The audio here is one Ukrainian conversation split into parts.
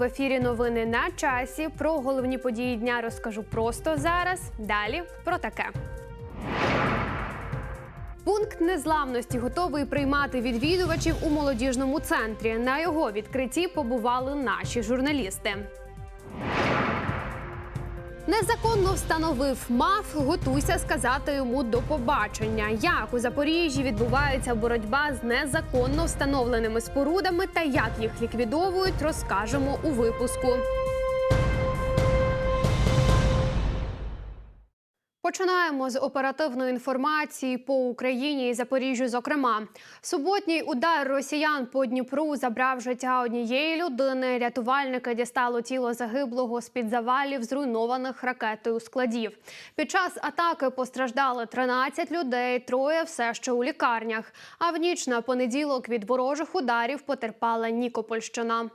в ефірі новини на часі. Про головні події дня розкажу просто зараз. Далі про таке. Пункт незламності готовий приймати відвідувачів у молодіжному центрі. На його відкритті побували наші журналісти. Незаконно встановив МАФ. Готуйся сказати йому до побачення. Як у Запоріжжі відбувається боротьба з незаконно встановленими спорудами та як їх ліквідовують, розкажемо у випуску. Починаємо з оперативної інформації по Україні і Запоріжжю. Зокрема, суботній удар росіян по Дніпру забрав життя однієї людини. Рятувальники дістало тіло загиблого з під завалів, зруйнованих ракетою складів. Під час атаки постраждали 13 людей, троє все ще у лікарнях. А в ніч на понеділок від ворожих ударів потерпала Нікопольщина.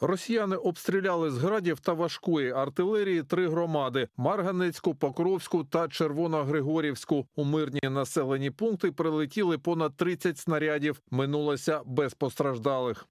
Росіяни обстріляли з градів та важкої артилерії три громади: Марганецьку, Покровську та Червоногригорівську. У мирні населені пункти прилетіли понад 30 снарядів. Минулося без постраждалих.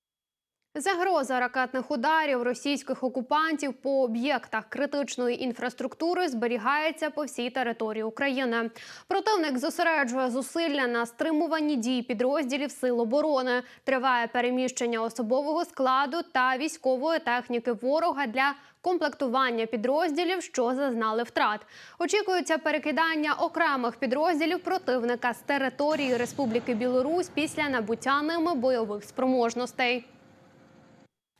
Загроза ракетних ударів російських окупантів по об'єктах критичної інфраструктури зберігається по всій території України. Противник зосереджує зусилля на стримуванні дій підрозділів сил оборони. Триває переміщення особового складу та військової техніки ворога для комплектування підрозділів, що зазнали втрат. Очікується перекидання окремих підрозділів противника з території Республіки Білорусь після набуття ними бойових спроможностей.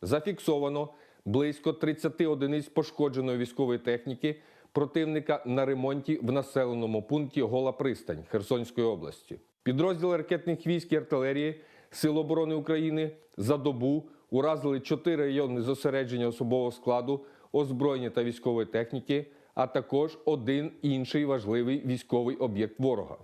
Зафіксовано близько 30 одиниць пошкодженої військової техніки противника на ремонті в населеному пункті Гола Пристань Херсонської області. Підрозділи ракетних військ і артилерії Сил оборони України за добу уразили 4 райони зосередження особового складу, озброєння та військової техніки, а також один інший важливий військовий об'єкт ворога.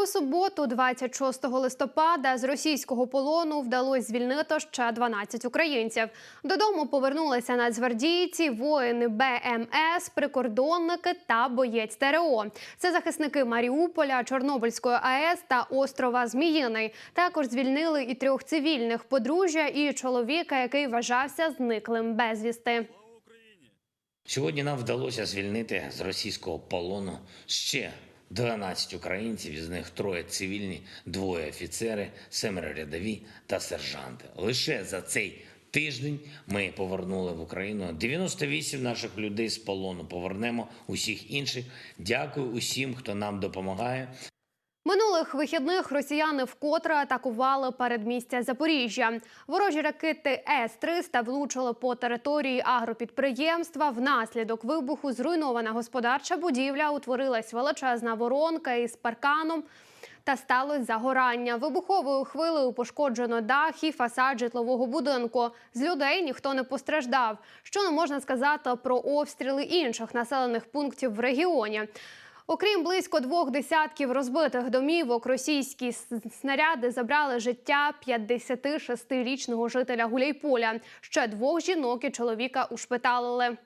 У суботу, 26 листопада, з російського полону вдалося звільнити ще 12 українців. Додому повернулися нацгвардійці, воїни БМС, прикордонники та боєць ТРО. Це захисники Маріуполя, Чорнобильської АЕС та острова Зміїний. Також звільнили і трьох цивільних подружжя і чоловіка, який вважався зниклим безвісти. Сьогодні нам вдалося звільнити з російського полону ще 12 українців, із них троє цивільні, двоє офіцери, семеро рядові та сержанти. Лише за цей тиждень ми повернули в Україну 98 наших людей з полону. Повернемо усіх інших. Дякую усім, хто нам допомагає. Минулих вихідних росіяни вкотре атакували передмістя Запоріжжя. Ворожі ракети С-300 влучили по території агропідприємства. Внаслідок вибуху зруйнована господарча будівля, утворилась величезна воронка із парканом. Та сталося загорання. Вибуховою хвилею пошкоджено дах і фасад житлового будинку. З людей ніхто не постраждав. Що не можна сказати про обстріли інших населених пунктів в регіоні. Окрім близько двох десятків розбитих домівок, російські снаряди забрали життя 56-річного жителя Гуляйполя. Ще двох жінок і чоловіка ушпиталили.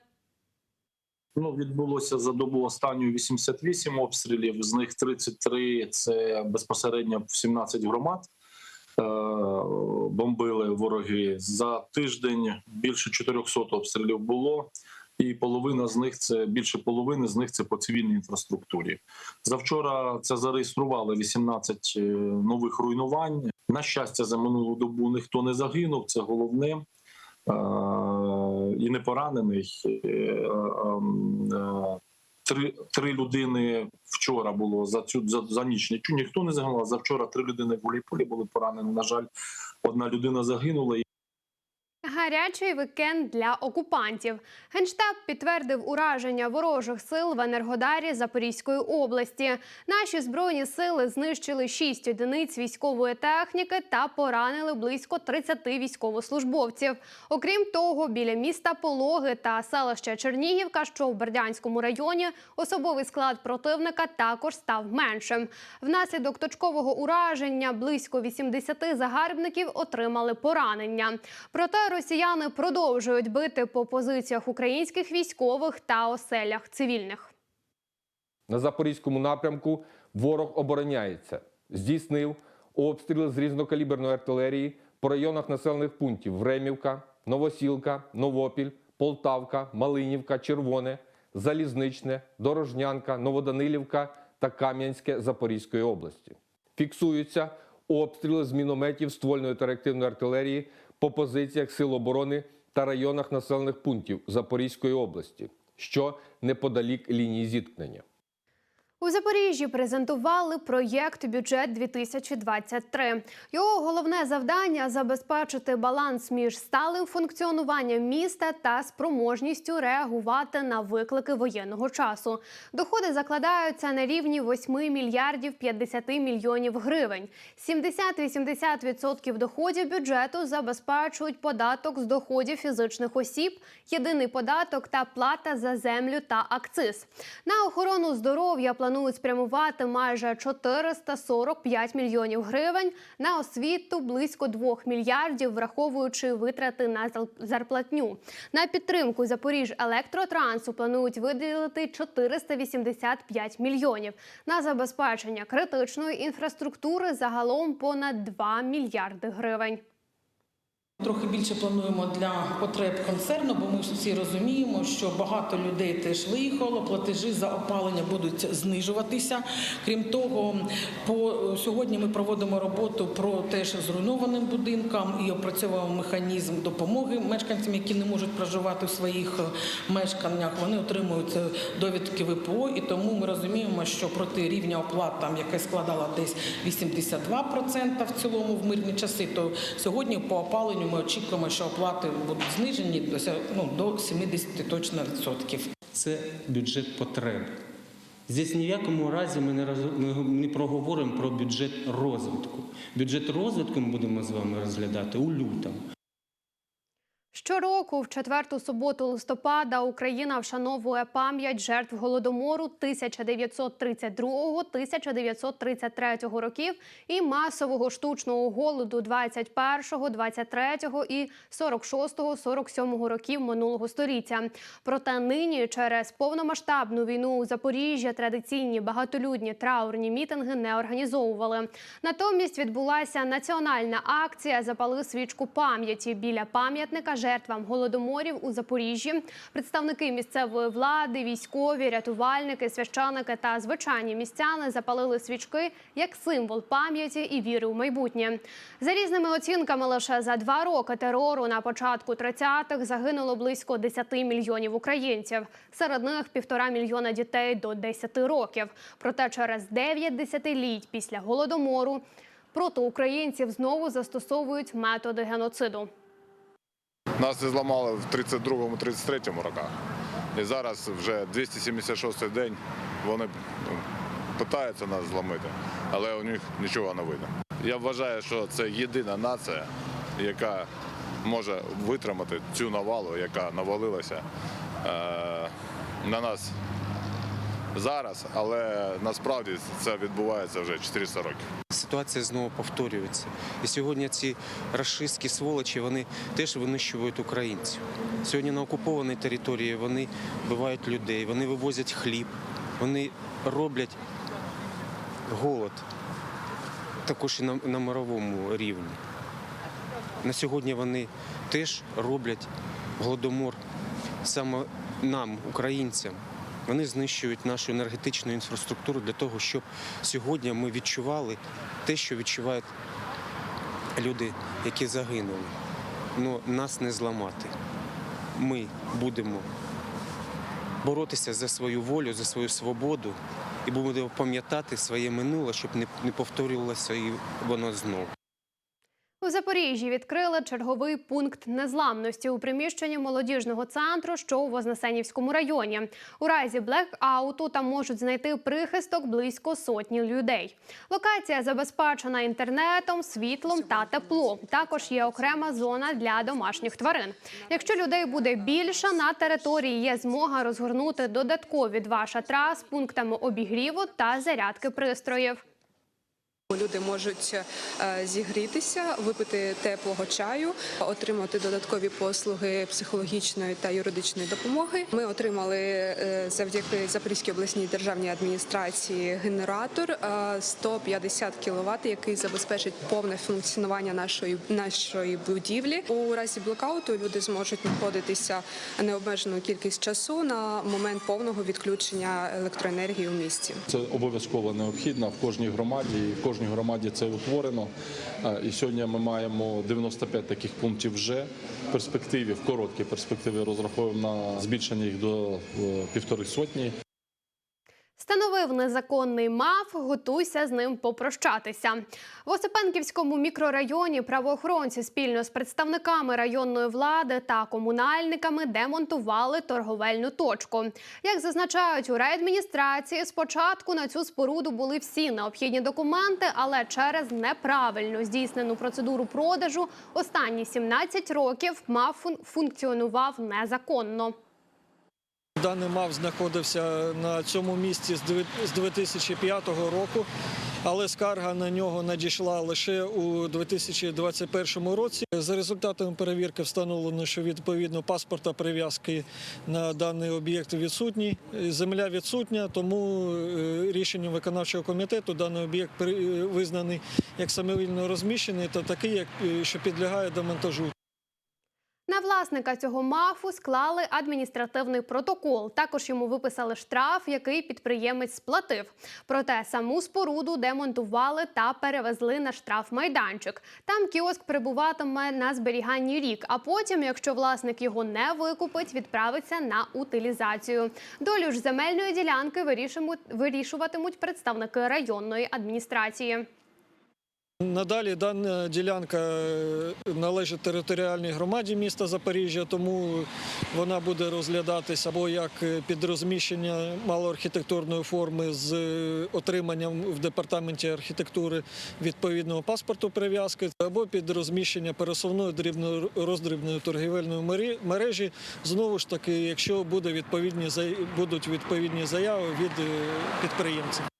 Ну, відбулося за добу останню 88 обстрілів, з них 33 – це безпосередньо в 17 громад. Е, Бомбили вороги за тиждень. Більше 400 обстрілів було, і половина з них це більше половини з них це по цивільній інфраструктурі. Завчора це зареєстрували 18 е, нових руйнувань. На щастя, за минулу добу ніхто не загинув. Це головне. Е, і не поранений. Е, Три, три людини вчора було за цю за, за ніч. Нічого ніхто не загинув. За вчора три людини в Гуляйполі були поранені. На жаль, одна людина загинула. Гарячий вікенд для окупантів. Генштаб підтвердив ураження ворожих сил в Енергодарі Запорізької області. Наші збройні сили знищили 6 одиниць військової техніки та поранили близько 30 військовослужбовців. Окрім того, біля міста Пологи та селища Чернігівка, що в Бердянському районі, особовий склад противника також став меншим. Внаслідок точкового ураження близько 80 загарбників отримали поранення. Проте росіяни продовжують бити по позиціях українських військових та оселях цивільних. На запорізькому напрямку ворог обороняється, здійснив обстріли з різнокаліберної артилерії по районах населених пунктів Времівка, Новосілка, Новопіль, Полтавка, Малинівка, Червоне, Залізничне, Дорожнянка, Новоданилівка та Кам'янське Запорізької області. Фіксуються обстріли з мінометів ствольної та реактивної артилерії по позиціях Сил оборони та районах населених пунктів Запорізької області, що неподалік лінії зіткнення. У Запоріжжі презентували проєкт бюджет 2023 Його головне завдання забезпечити баланс між сталим функціонуванням міста та спроможністю реагувати на виклики воєнного часу. Доходи закладаються на рівні 8 мільярдів 50 мільйонів гривень. 70-80% доходів бюджету забезпечують податок з доходів фізичних осіб, єдиний податок та плата за землю та акциз. На охорону здоров'я планують спрямувати майже 445 мільйонів гривень, на освіту близько 2 мільярдів, враховуючи витрати на зарплатню. На підтримку Запоріж електротрансу планують виділити 485 мільйонів. На забезпечення критичної інфраструктури загалом понад 2 мільярди гривень. Трохи більше плануємо для потреб концерну, бо ми всі розуміємо, що багато людей теж виїхало. Платежі за опалення будуть знижуватися. Крім того, по сьогодні ми проводимо роботу про теж зруйнованим будинкам і опрацьовуємо механізм допомоги мешканцям, які не можуть проживати в своїх мешканнях. Вони отримують довідки ВПО, і тому ми розуміємо, що проти рівня оплат, там яке складало десь 82% в цілому в мирні часи, то сьогодні по опаленню ми очікуємо, що оплати будуть знижені до ну, до 70 точно відсотків. це бюджет потреб. Здесь ні в якому разі ми не, роз- ми не проговоримо про бюджет розвитку. Бюджет розвитку ми будемо з вами розглядати у лютому. Щороку, в четверту суботу листопада, Україна вшановує пам'ять жертв голодомору 1932-1933 років і масового штучного голоду 21, 23 і 46-47 років минулого століття. Проте нині через повномасштабну війну у Запоріжжя традиційні багатолюдні траурні мітинги не організовували. Натомість відбулася національна акція Запали свічку пам'яті біля пам'ятника жертвам голодоморів у Запоріжжі. Представники місцевої влади, військові, рятувальники, священики та звичайні містяни запалили свічки як символ пам'яті і віри у майбутнє. За різними оцінками, лише за два роки терору на початку 30-х загинуло близько 10 мільйонів українців. Серед них півтора мільйона дітей до 10 років. Проте через 9 десятиліть після голодомору проти українців знову застосовують методи геноциду. Нас і зламали в 32-33 роках. І зараз вже 276 день вони ну, питаються нас зламити, але у них нічого не вийде. Я вважаю, що це єдина нація, яка може витримати цю навалу, яка навалилася е, на нас зараз, але насправді це відбувається вже 400 років. Ситуація знову повторюється. І сьогодні ці рашистські сволочі вони теж винищують українців. Сьогодні на окупованій території вони вбивають людей, вони вивозять хліб, вони роблять голод також і на, на мировому рівні. На сьогодні вони теж роблять голодомор саме нам, українцям. Вони знищують нашу енергетичну інфраструктуру для того, щоб сьогодні ми відчували те, що відчувають люди, які загинули. Ну, нас не зламати. Ми будемо боротися за свою волю, за свою свободу і будемо пам'ятати своє минуле, щоб не повторювалося і воно знову. Запоріжжі відкрили черговий пункт незламності у приміщенні молодіжного центру, що у Вознесенівському районі. У разі блекауту там можуть знайти прихисток близько сотні людей. Локація забезпечена інтернетом, світлом та теплом. Також є окрема зона для домашніх тварин. Якщо людей буде більше, на території є змога розгорнути додаткові два шатра з пунктами обігріву та зарядки пристроїв. Люди можуть е, зігрітися, випити теплого чаю, отримати додаткові послуги психологічної та юридичної допомоги. Ми отримали е, завдяки Запорізькій обласній державній адміністрації генератор е, 150 кВт, який забезпечить повне функціонування нашої нашої будівлі. У разі блокауту люди зможуть знаходитися необмежену кількість часу на момент повного відключення електроенергії у місті. Це обов'язково необхідно в кожній громаді. І в кожній громаді це утворено. І сьогодні ми маємо 95 таких пунктів вже в перспективі, в короткій перспективі розраховуємо на збільшення їх до е, півтори сотні. Становив незаконний МАФ, готуйся з ним попрощатися. В Осипенківському мікрорайоні правоохоронці спільно з представниками районної влади та комунальниками демонтували торговельну точку. Як зазначають у райадміністрації, спочатку на цю споруду були всі необхідні документи, але через неправильно здійснену процедуру продажу останні 17 років МАФ функціонував незаконно. Даний МАВ знаходився на цьому місці з 2005 року, але скарга на нього надійшла лише у 2021 році. За результатами перевірки встановлено, що відповідно паспорта прив'язки на даний об'єкт відсутній. Земля відсутня, тому е, рішенням виконавчого комітету даний об'єкт при- визнаний як самовільно розміщений та такий, е, що підлягає демонтажу. На власника цього мафу склали адміністративний протокол. Також йому виписали штраф, який підприємець сплатив. Проте саму споруду демонтували та перевезли на штрафмайданчик. Там кіоск перебуватиме на зберіганні рік, а потім, якщо власник його не викупить, відправиться на утилізацію. Долю ж земельної ділянки вирішуватимуть представники районної адміністрації. Надалі дана ділянка е, належить територіальній громаді міста Запоріжжя, тому вона буде розглядатися або як е, під розміщення малоархітектурної форми з е, отриманням в департаменті архітектури відповідного паспорту прив'язки, або під розміщення пересувної дрібної роздрібної торгівельної мережі. Знову ж таки, якщо буде відповідні будуть відповідні заяви від підприємців.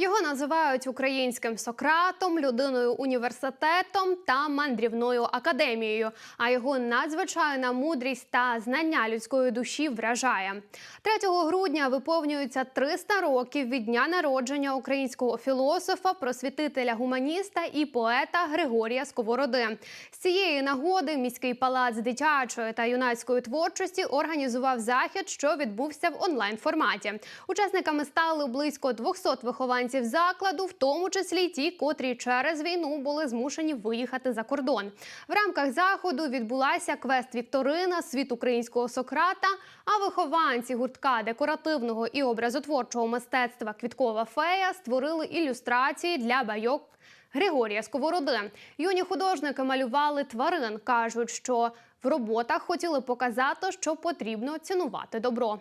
Його називають українським Сократом, людиною університетом та мандрівною академією. А його надзвичайна мудрість та знання людської душі вражає. 3 грудня виповнюється 300 років від дня народження українського філософа, просвітителя гуманіста і поета Григорія Сковороди. З цієї нагоди міський палац дитячої та юнацької творчості організував захід, що відбувся в онлайн форматі. Учасниками стали близько 200 вихованців закладу, в тому числі й ті, котрі через війну були змушені виїхати за кордон. В рамках заходу відбулася квест-вікторина Світ українського Сократа. А вихованці гуртка декоративного і образотворчого мистецтва Квіткова фея створили ілюстрації для байок. Григорія Сковороди юні художники малювали тварин. кажуть, що в роботах хотіли показати, що потрібно цінувати добро.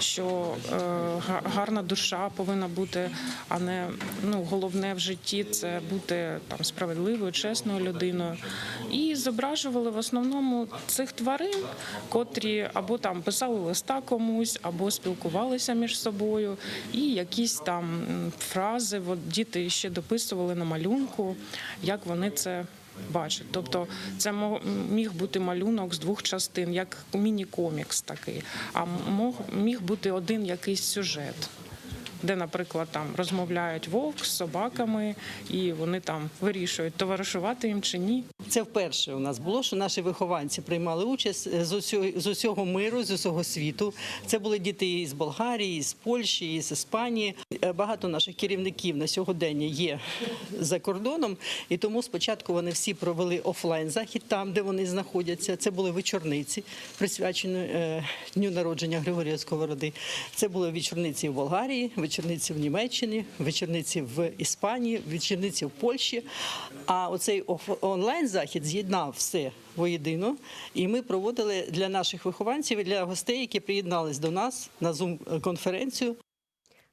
Що е, гарна душа повинна бути, а не ну головне в житті це бути там справедливою, чесною людиною. І зображували в основному цих тварин, котрі або там писали листа комусь, або спілкувалися між собою, і якісь там фрази. От діти ще дописували на малюнку, як вони це бачать. Тобто це міг бути малюнок з двох частин, як міні-комікс такий, а мог, міг бути один якийсь сюжет. Де, наприклад, там розмовляють вовк з собаками, і вони там вирішують, товаришувати їм чи ні. Це вперше у нас було, що наші вихованці приймали участь з усього, з усього миру, з усього світу. Це були діти із Болгарії, з Польщі, з Іспанії. Е, Багато наших керівників на сьогодення є за кордоном, і тому спочатку вони всі провели офлайн захід там, де вони знаходяться. Це були вечорниці, присвячені е, дню народження Григорія Сковороди. Це були вечорниці в Болгарії, вечорниці в Німеччині, вечорниці в Іспанії, вечорниці в Польщі. А оцей оф- онлайн-захід з'єднав все воєдино. І ми проводили для наших вихованців і для гостей, які приєднались до нас на Zoom-конференцію.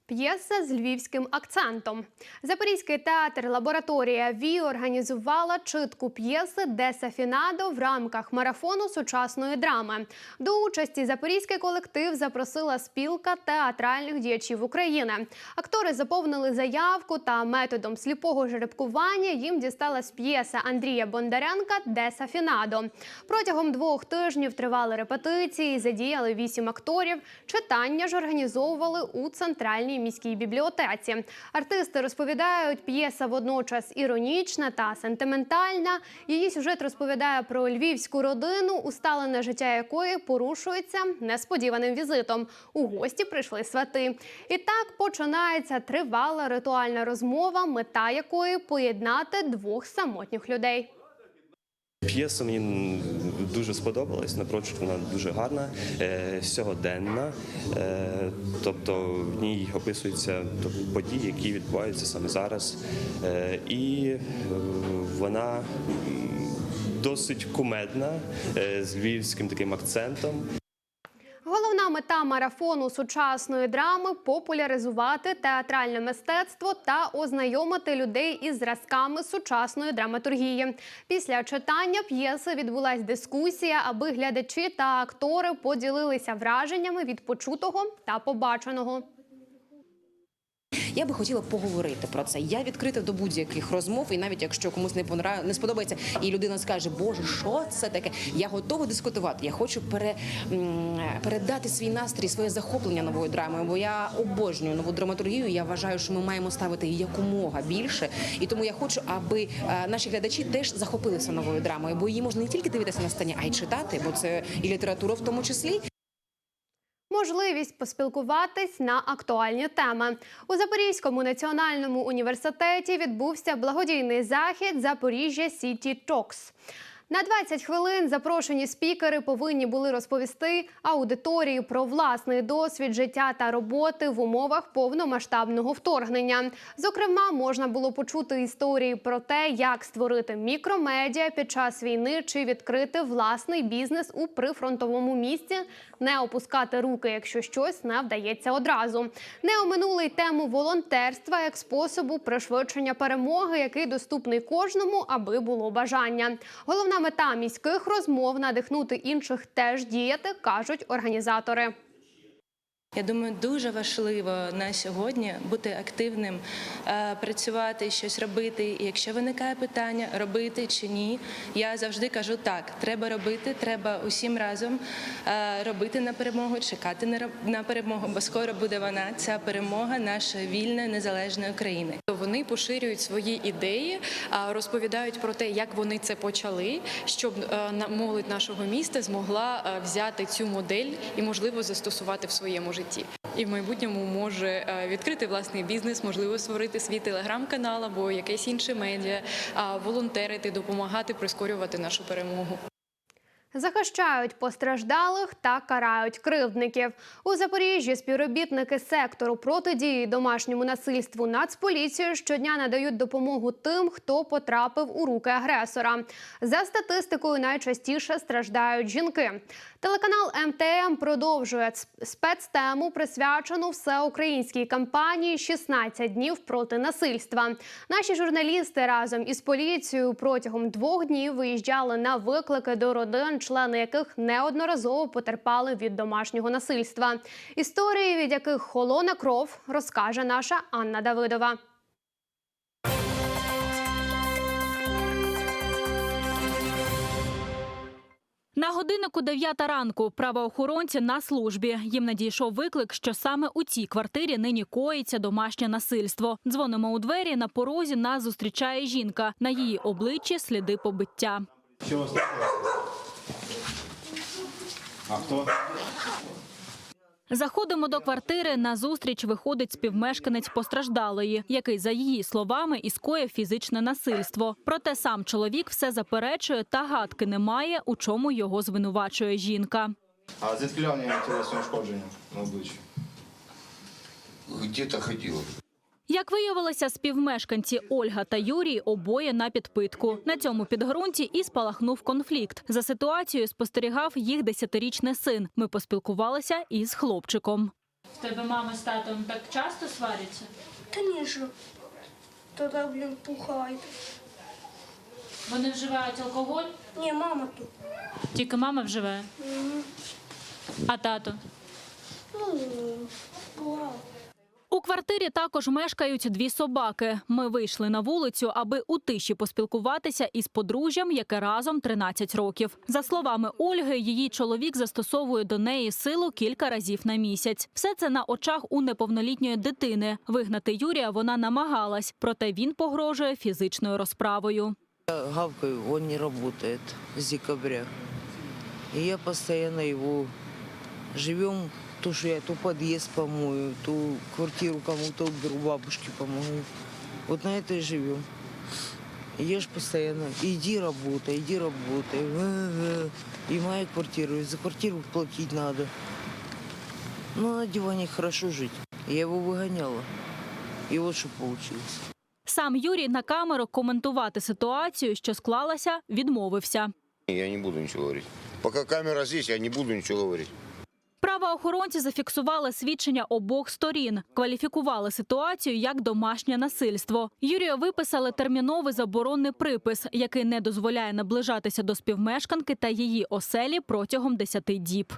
П'єса з львівським акцентом. Запорізький театр лабораторія ВІ організувала читку п'єси Десафінадо в рамках марафону сучасної драми. До участі запорізький колектив запросила спілка театральних діячів України. Актори заповнили заявку та методом сліпого жеребкування їм дісталась п'єса Андрія Бондаренка Десафінадо. Протягом двох тижнів тривали репетиції, задіяли вісім акторів. Читання ж організовували у центральній міській бібліотеці. Артисти розповідають, п'єса водночас іронічна та сентиментальна. Її сюжет розповідає про львівську родину, усталене життя якої порушується несподіваним візитом. У гості прийшли свати. І так починається тривала ритуальна розмова, мета якої поєднати двох самотніх людей. П'єса мені дуже сподобалась, напрочуд вона дуже гарна, е, сьогоденна. Е, тобто в ній описуються події, які відбуваються саме зараз. Е, і вона досить кумедна, з львівським таким акцентом. Марафону сучасної драми популяризувати театральне мистецтво та ознайомити людей із зразками сучасної драматургії. Після читання п'єси відбулась дискусія, аби глядачі та актори поділилися враженнями від почутого та побаченого. Я би хотіла поговорити про це. Я відкрита до будь-яких розмов, і навіть якщо комусь не понрав... не сподобається, і людина скаже, Боже, що це таке? Я готова дискутувати. Я хочу пере... передати свій настрій, своє захоплення новою драмою. Бо я обожнюю нову драматургію. Я вважаю, що ми маємо ставити її якомога більше. І тому я хочу, аби е, наші глядачі теж захопилися новою драмою, бо її можна не тільки дивитися на сцені, а й читати, бо це і література в тому числі. Можливість поспілкуватись на актуальні теми у Запорізькому національному університеті відбувся благодійний захід Запоріжжя Сіті Токс. На 20 хвилин запрошені спікери повинні були розповісти аудиторії про власний досвід життя та роботи в умовах повномасштабного вторгнення. Зокрема, можна було почути історії про те, як створити мікромедіа під час війни чи відкрити власний бізнес у прифронтовому місці, не опускати руки, якщо щось не вдається одразу. Не оминули й тему волонтерства як способу пришвидшення перемоги, який доступний кожному, аби було бажання. Головна мета міських розмов надихнути інших теж діяти, кажуть організатори. Я думаю, дуже важливо на сьогодні бути активним, е, працювати, щось робити. І якщо виникає питання, робити чи ні, я завжди кажу так: треба робити, треба усім разом е, робити на перемогу, чекати на перемогу, бо скоро буде вона, ця перемога нашої вільної незалежної України. Вони поширюють свої ідеї, а, розповідають про те, як вони це почали, щоб е, молодь нашого міста змогла е, взяти цю модель і, можливо, застосувати в своєму житті. І в майбутньому може е, відкрити власний бізнес, можливо, створити свій телеграм-канал або якесь інше медіа, волонтерити, допомагати прискорювати нашу перемогу. Захищають постраждалих та карають кривдників. У Запоріжжі співробітники сектору протидії домашньому насильству Нацполіцію щодня надають допомогу тим, хто потрапив у руки агресора. За статистикою, найчастіше страждають жінки. Телеканал МТМ продовжує спецтему, присвячену всеукраїнській кампанії «16 днів проти насильства. Наші журналісти разом із поліцією протягом двох днів виїжджали на виклики до родин, члени яких неодноразово потерпали від домашнього насильства. Історії, від яких холоне кров, розкаже наша Анна Давидова. На годиннику 9 ранку правоохоронці на службі. Їм надійшов виклик, що саме у цій квартирі нині коїться домашнє насильство. Дзвонимо у двері. На порозі нас зустрічає жінка. На її обличчі сліди побиття. А хто? Заходимо до квартири. На зустріч виходить співмешканець постраждалої, який, за її словами, і скоїв фізичне насильство. Проте сам чоловік все заперечує та гадки не має, у чому його звинувачує жінка. А звідки у нього тілесні ушкодження на обличчі? Где-то ходила. Як виявилося, співмешканці Ольга та Юрій обоє на підпитку. На цьому підґрунті і спалахнув конфлікт. За ситуацією спостерігав їх десятирічний син. Ми поспілкувалися із хлопчиком. В тебе мама з татом так часто сваряться? Конечно. Тогда, блин, пухает. Вони вживають алкоголь? Не, мама тут. Тільки мама вживає. Мгм. А тато? Ну, бывало. У квартирі також мешкають дві собаки. Ми вийшли на вулицю, аби у тиші поспілкуватися із подружжям, яке разом 13 років. За словами Ольги, її чоловік застосовує до неї силу кілька разів на місяць. Все це на очах у неповнолітньої дитини. Вигнати Юрія вона намагалась, проте він погрожує фізичною розправою. Я гавкаю, он не работает с декабря. И я постоянно его живем, то, что я то подъезд помою, то квартиру кому-то уберу, бабушке помогу. Вот на это и живем. И я ж постоянно, иди работай, иди работай. Га-га. И моя квартира, и за квартиру платить надо. Но на диване хорошо жить. Я его выгоняла. И вот что получилось. Сам Юрій на камеру коментувати ситуацію, що склалася, відмовився. Я не буду ничего говорить. Пока камера здесь, я не буду ничего говорить. Правоохоронці зафіксували свідчення обох сторін, кваліфікували ситуацію як домашнє насильство. Юрію виписали терміновий заборонний припис, який не дозволяє наближатися до співмешканки та її оселі протягом 10 діб.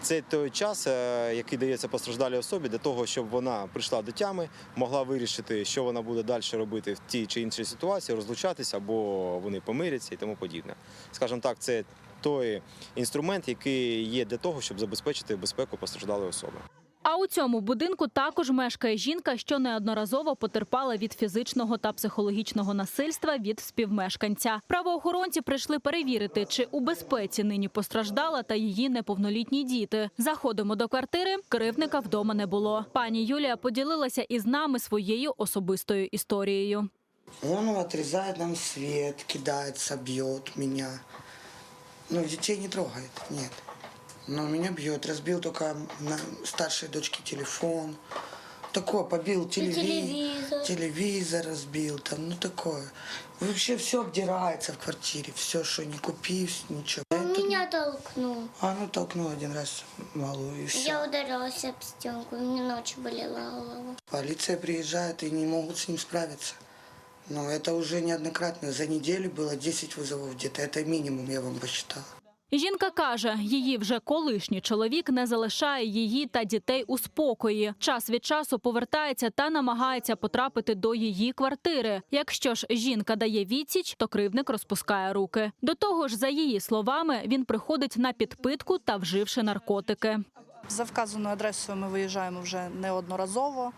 Це той час, е, який дається постраждалій особі для того, щоб вона прийшла до тями, могла вирішити, що вона буде далі робити в тій чи іншій ситуації, розлучатися або вони помиряться і тому подібне. Скажімо так, це той інструмент, який є для того, щоб забезпечити безпеку постраждалої особи. А у цьому будинку також мешкає жінка, що неодноразово потерпала від фізичного та психологічного насильства від співмешканця. Правоохоронці прийшли перевірити, чи у безпеці нині постраждала та її неповнолітні діти. Заходимо до квартири. Кривника вдома не було. Пані Юлія поділилася із нами своєю особистою історією. Он отрезает нам свет, кидается, бьет меня. Ну, детей не трогает, нет. Но меня бьет. Разбил только на старшей дочке телефон. Такое, побил телевизор. телевизор. Телевизор разбил, там, ну такое. Вообще все обдирается в квартире. Все, что не купи, ничего. Он меня толкнул. А ну толкнул один раз малую и все. Я ударилась об стенку, у меня ночью болела голова. Полиция приезжает и не могут с ним справиться. Но это уже неоднократно. За неделю было 10 вызовов где-то. Это минимум, я вам посчитал. Жінка каже, її вже колишній чоловік не залишає її та дітей у спокої. Час від часу повертається та намагається потрапити до її квартири. Якщо ж жінка дає відсіч, то кривник розпускає руки. До того ж, за її словами, він приходить на підпитку та вживши наркотики. За вказаною адресою ми виїжджаємо вже неодноразово.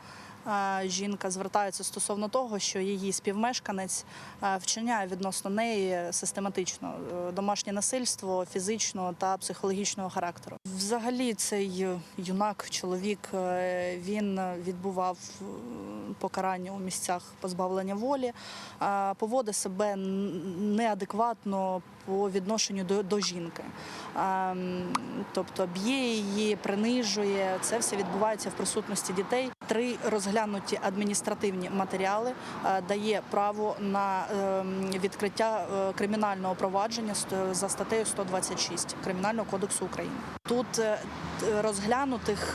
Е, Жінка звертається стосовно того, що її співмешканець е, вчиняє відносно неї систематично е, домашнє насильство фізичного та психологічного характеру. Взагалі, цей юнак, чоловік, е, він відбував е, покарання у місцях позбавлення волі, е, поводить себе неадекватно по відношенню до, до жінки. Ем, Тобто б'є її, принижує. Це все відбувається в присутності дітей. Три розглянуті адміністративні матеріали е, дає право на ем, відкриття е, кримінального провадження за статтею 126 Кримінального кодексу України. Тут е, розглянутих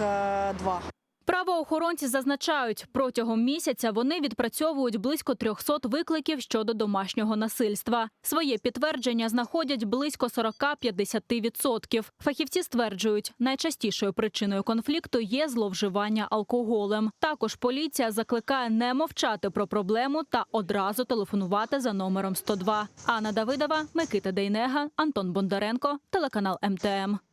два. Правоохоронці зазначають, протягом місяця вони відпрацьовують близько 300 викликів щодо домашнього насильства. Своє підтвердження знаходять близько 40-50%. Фахівці стверджують, найчастішою причиною конфлікту є зловживання алкоголем. Також поліція закликає не мовчати про проблему та одразу телефонувати за номером 102. Анна Давидова, Микита Дейнега, Антон Бондаренко, телеканал МТМ.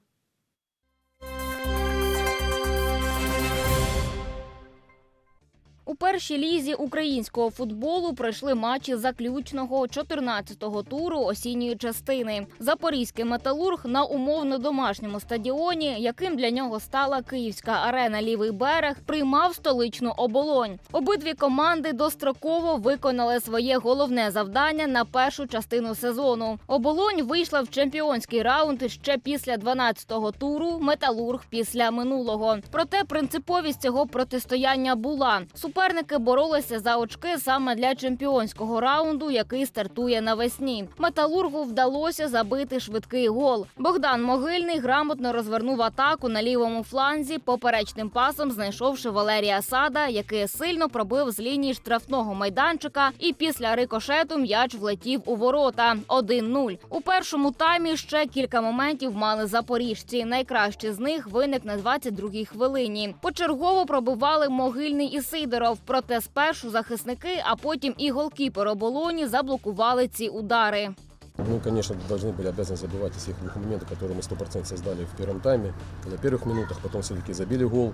У першій лізі українського футболу пройшли матчі заключного 14-го туру осінньої частини. Запорізький металург на умовно домашньому стадіоні, яким для нього стала Київська арена Лівий берег, приймав столичну оболонь. Обидві команди достроково виконали своє головне завдання на першу частину сезону. Оболонь вийшла в чемпіонський раунд ще після 12-го туру. Металург після минулого. Проте принциповість цього протистояння була. Суперники боролися за очки саме для чемпіонського раунду, який стартує навесні. Металургу вдалося забити швидкий гол. Богдан Могильний грамотно розвернув атаку на лівому фланзі, поперечним пасом знайшовши Валерія Сада, який сильно пробив з лінії штрафного майданчика, і після рикошету м'яч влетів у ворота 1-0. У першому таймі ще кілька моментів мали запоріжці. Найкращий з них виник на 22-й хвилині. Почергово пробивали могильний і Сидоров Проте спершу захисники, а потім і голкіпер оболоні заблокували ці удари. Мы, конечно, должны были обязаны забивать из всех двух моментов, которые мы 100% создали в первом тайме. На первых минутах, потом все-таки забили гол.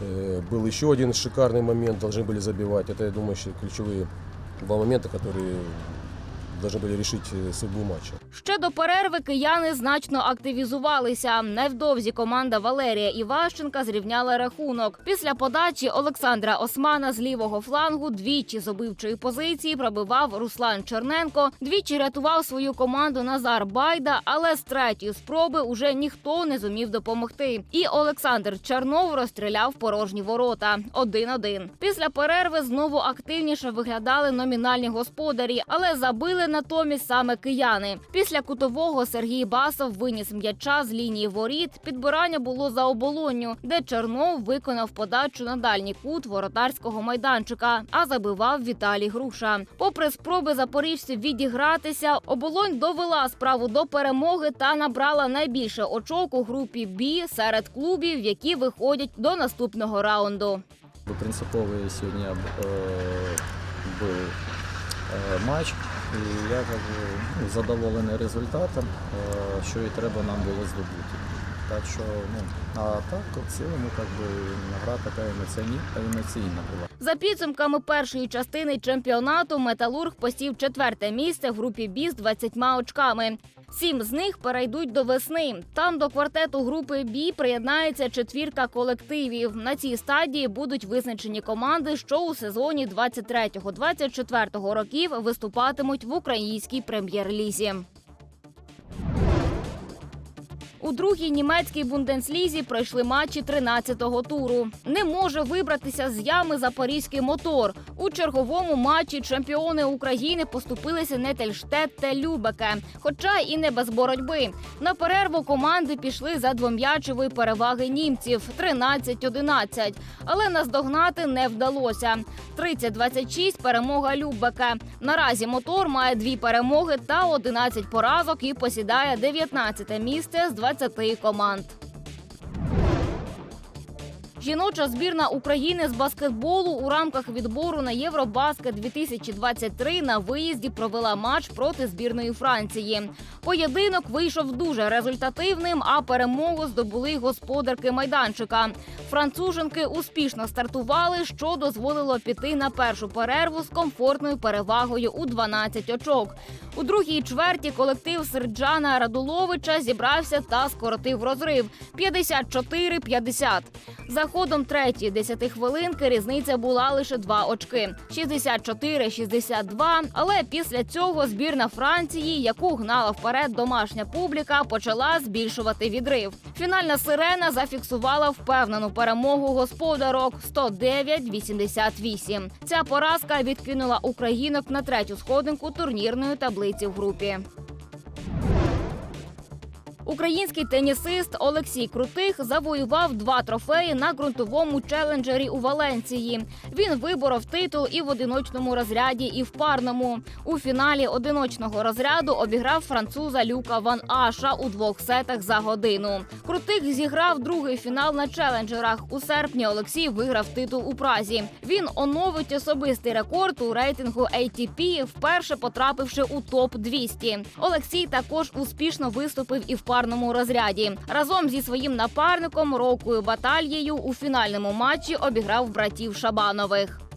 Э, Был еще один шикарный момент, должны были забивать. Это, я думаю, еще ключевые два момента, которые должны были решить э, судьбу матча. Ще до перерви кияни значно активізувалися. Невдовзі команда Валерія Іващенка зрівняла рахунок. Після подачі Олександра Османа з лівого флангу двічі з обивчої позиції пробивав Руслан Черненко. Двічі рятував свою команду Назар Байда, але з третьої спроби уже ніхто не зумів допомогти. І Олександр Чернов розстріляв порожні ворота. 1-1. Після перерви знову активніше виглядали номінальні господарі, але забили натомість саме кияни. Після кутового Сергій Басов виніс м'яча з лінії воріт. Підбирання було за оболонню, де Чернов виконав подачу на дальній кут воротарського майданчика, а забивав Віталій Груша. Попри спроби запоріжців відігратися, оболонь довела справу до перемоги та набрала найбільше очок у групі Бі серед клубів, які виходять до наступного раунду. Принциповий сьогодні е, був матч, і я ну, задоволений результатом, е, що і треба нам було здобути. Так що, ну, а так, в цілому, как би, гра така емоційна, емоційна була. За підсумками першої частини чемпіонату Металург посів четверте місце в групі Бі з 20 очками. Сім з них перейдуть до весни. Там до квартету групи Бі приєднається четвірка колективів. На цій стадії будуть визначені команди, що у сезоні 23-24 років виступатимуть в українській прем'єр-лізі. У другій німецькій бундеслізі пройшли матчі 13-го туру. Не може вибратися з ями запорізький мотор. У черговому матчі чемпіони України поступилися Нетельштет та Любеке, хоча і не без боротьби. На перерву команди пішли за двом'ячевої переваги німців 13-11. Але наздогнати не вдалося. 30-26 перемога Любеке. Наразі мотор має дві перемоги та 11 поразок і посідає 19 місце з 20 команд. Жіноча збірна України з баскетболу у рамках відбору на Євробаскет 2023 на виїзді провела матч проти збірної Франції. Поєдинок вийшов дуже результативним, а перемогу здобули господарки майданчика. Француженки успішно стартували, що дозволило піти на першу перерву з комфортною перевагою у 12 очок. У другій чверті колектив Серджана Радуловича зібрався та скоротив розрив 54-50. За ходом третьої 10 хвилинки різниця була лише два очки 64-62. Але після цього збірна Франції, яку гнала вперед домашня публіка, почала збільшувати відрив. Фінальна сирена зафіксувала впевнену перемогу господарок 109-88. Ця поразка відкинула українок на третю сходинку турнірної таблиці в групі. Український тенісист Олексій Крутих завоював два трофеї на ґрунтовому челенджері у Валенції. Він виборов титул і в одиночному розряді, і в парному. У фіналі одиночного розряду обіграв француза Люка Ван Аша у двох сетах за годину. Крутих зіграв другий фінал на челенджерах. У серпні Олексій виграв титул у Празі. Він оновить особистий рекорд у рейтингу ATP, вперше потрапивши у топ 200 Олексій також успішно виступив і в парному розряді. Разом зі своїм напарником Рокою Батальєю у фінальному матчі обіграв братів Шабанових.